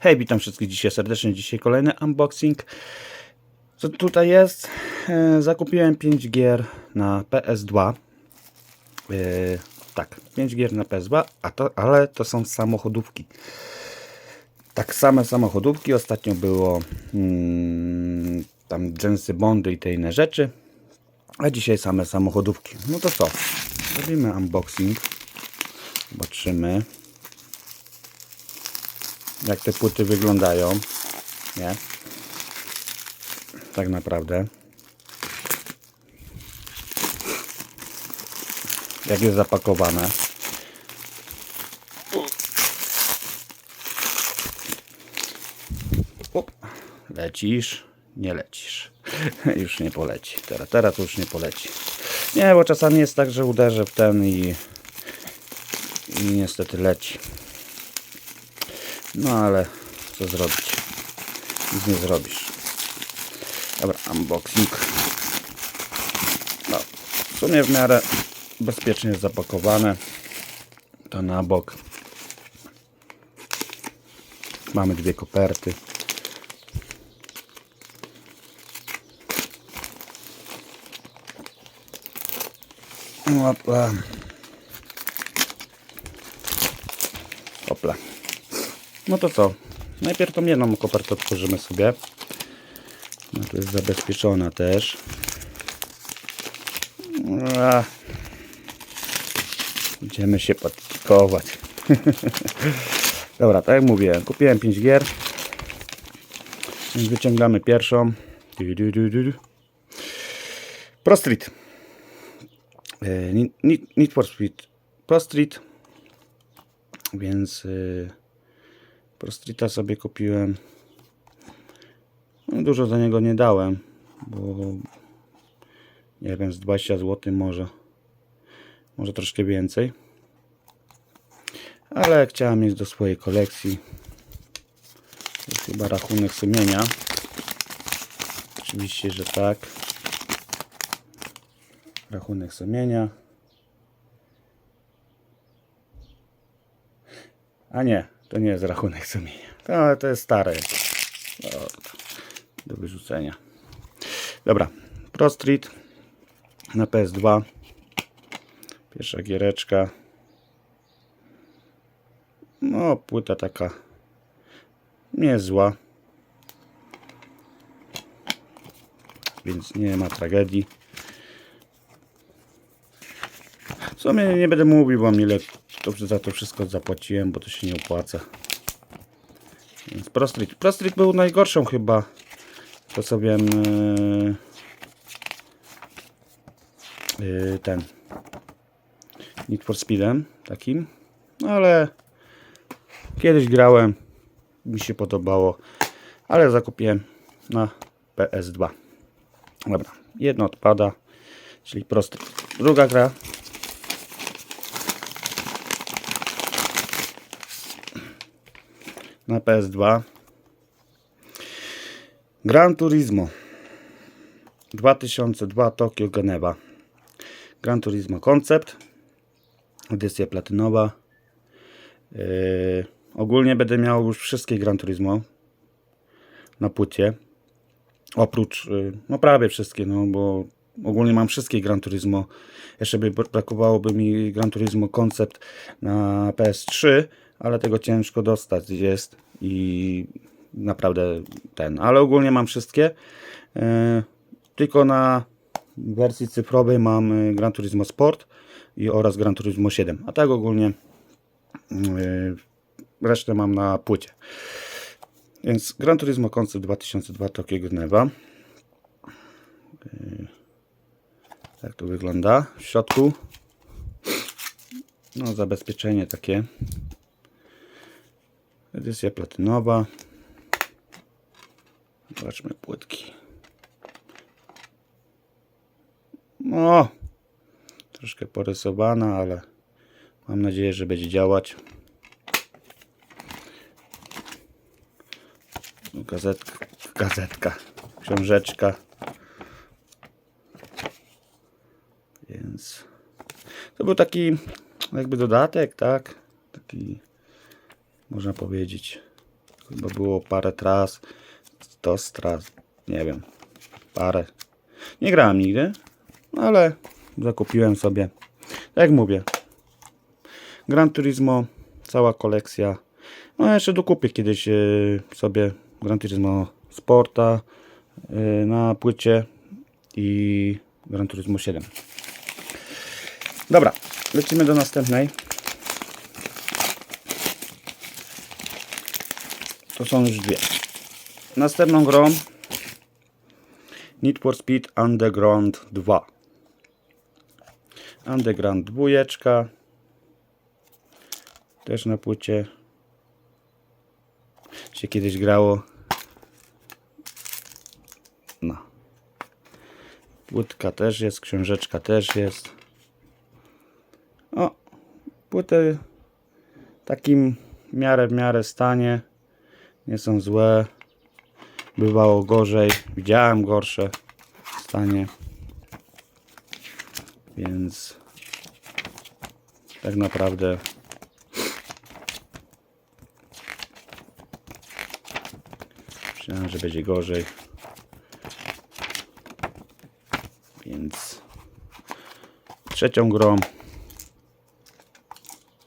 Hej, witam wszystkich dzisiaj serdecznie. Dzisiaj kolejny unboxing. Co tutaj jest? E, zakupiłem 5 gier na PS2. E, tak, 5 gier na PS2, a to, ale to są samochodówki. Tak same samochodówki. Ostatnio było mm, tam Jamesy Bondy i te inne rzeczy. A dzisiaj same samochodówki. No to co? Zrobimy unboxing. Zobaczymy jak te płyty wyglądają. Nie? Tak naprawdę. Jak jest zapakowane. Lecisz, nie lecisz. już nie poleci. Teraz, teraz już nie poleci. Nie, bo czasami jest tak, że uderzę w ten i, i niestety leci. No ale co zrobić? Nic nie zrobisz. Dobra, unboxing. No, w sumie w miarę bezpiecznie zapakowane. To na bok. Mamy dwie koperty. Opla. Opla. No to co? Najpierw tą jedną kopertę otworzymy sobie. No jest zabezpieczona też. A. Idziemy się podkować. Dobra, tak jak mówiłem, kupiłem 5 gier. Więc wyciągamy pierwszą. Pro Street. E, Need- for Speed Pro Street. Więc... Prostrita sobie kupiłem. No, dużo za niego nie dałem, bo nie wiem, z 20 zł może. Może troszkę więcej. Ale chciałem mieć do swojej kolekcji. To jest chyba rachunek sumienia. Oczywiście, że tak. Rachunek sumienia. A nie, to nie jest rachunek sumienia. To, to jest stare. No, do wyrzucenia. Dobra. Pro Street na PS2. Pierwsza giereczka. No, płyta taka niezła. Więc nie ma tragedii. W sumie nie będę mówił wam ile dobrze za to wszystko zapłaciłem, bo to się nie opłaca. Więc Pro Street. Pro Street był najgorszą chyba sposobem yy, yy, ten Need for Speedem takim. No ale kiedyś grałem, mi się podobało, ale zakupiłem na PS2. Dobra, jedno odpada, czyli Pro Street. Druga gra na PS2. Gran Turismo 2002 Tokio Geneva. Gran Turismo Concept. Edycja platynowa. Yy, ogólnie będę miał już wszystkie Gran Turismo na płycie. Oprócz, yy, no prawie wszystkie, no bo ogólnie mam wszystkie Gran Turismo. Jeszcze by brakowałoby mi Gran Turismo Concept na PS3, ale tego ciężko dostać jest i naprawdę ten, ale ogólnie mam wszystkie. E, tylko na wersji cyfrowej mam e, Gran Turismo Sport i oraz Gran Turismo 7, a tak ogólnie e, resztę mam na płycie. Więc Gran Turismo Concept 2002 Tokio Geneva. Tak to wygląda w środku. No, zabezpieczenie takie. Edycja platynowa. Zobaczmy płytki. No, troszkę porysowana, ale mam nadzieję, że będzie działać. Gazetka, gazetka, książeczka. Więc to był taki jakby dodatek, tak? Taki można powiedzieć Chyba było parę tras, 100 tras, nie wiem, parę. Nie grałem nigdy, ale zakupiłem sobie. Jak mówię, Gran Turismo, cała kolekcja. No jeszcze dokupię kiedyś y, sobie Gran Turismo Sporta y, na płycie i Gran Turismo 7. Dobra, lecimy do następnej. To są już dwie. Następną grą Need for Speed Underground 2. Underground dwójeczka. Też na płycie się kiedyś grało. No. Płytka też jest, książeczka też jest. O, płyty takim miarę w miarę stanie. Nie są złe. Bywało gorzej. Widziałem gorsze stanie. Więc tak naprawdę myślałem, że będzie gorzej. Więc trzecią grą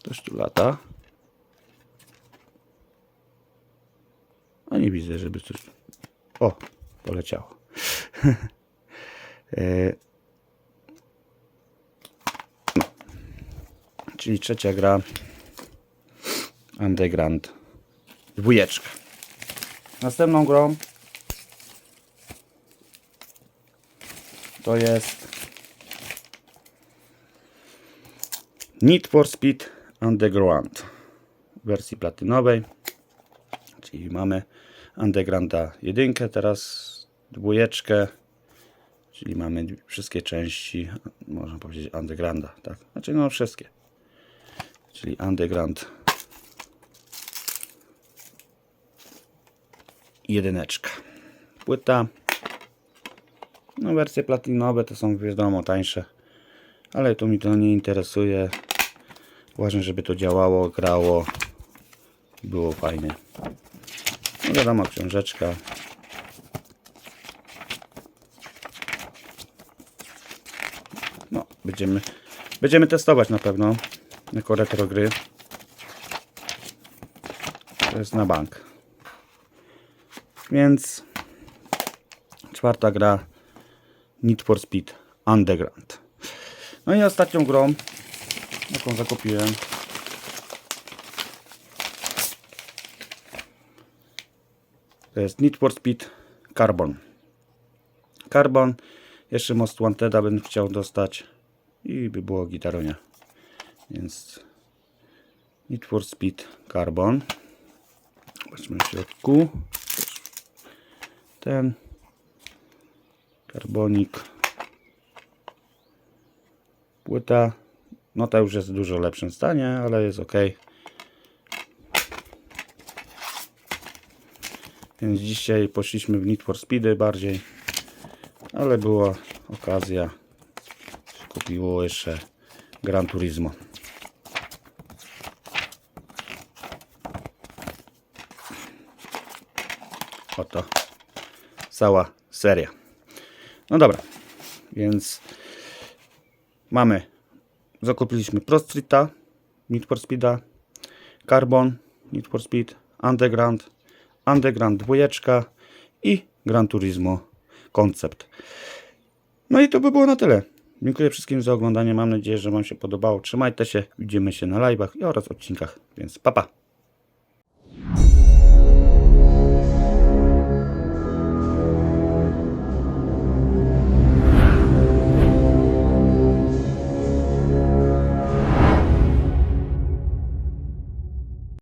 też tu lata. Nie widzę, żeby coś. O, poleciało. E, no. Czyli trzecia gra. Underground. Dwójeczka. Następną grą to jest Need for Speed Underground w wersji platynowej. Czyli mamy Undergrounda 1, teraz dwójeczkę, czyli mamy wszystkie części, można powiedzieć Undergrounda, tak? Znaczy no wszystkie. Czyli Underground jedyneczka. Płyta. No wersje platynowe to są wiadomo tańsze, ale to mi to nie interesuje. Uważam, żeby to działało, grało, było fajnie. No wiadomo, książeczka. No, będziemy, będziemy testować na pewno jako retro gry. To jest na bank. Więc czwarta gra Need for Speed Underground. No i ostatnią grą, jaką zakupiłem, jest Need for Speed Carbon. Carbon. Jeszcze Most Wanteda bym chciał dostać. I by było gitaronia. Więc Need for Speed Carbon. Zobaczmy w środku. Ten. Karbonik. Płyta. No ta już jest w dużo lepszym stanie, ale jest ok. Więc dzisiaj poszliśmy w Need for Speedy bardziej. Ale była okazja. Kupiło jeszcze Gran Turismo. Oto cała seria. No dobra, więc mamy, zakupiliśmy Pro Streeta, Need for Speeda, Carbon, Need for Speed, Underground, Underground 2 i Gran Turismo Concept. No i to by było na tyle. Dziękuję wszystkim za oglądanie. Mam nadzieję, że Wam się podobało. Trzymajcie się. Widzimy się na live'ach oraz odcinkach. Więc papa. Pa.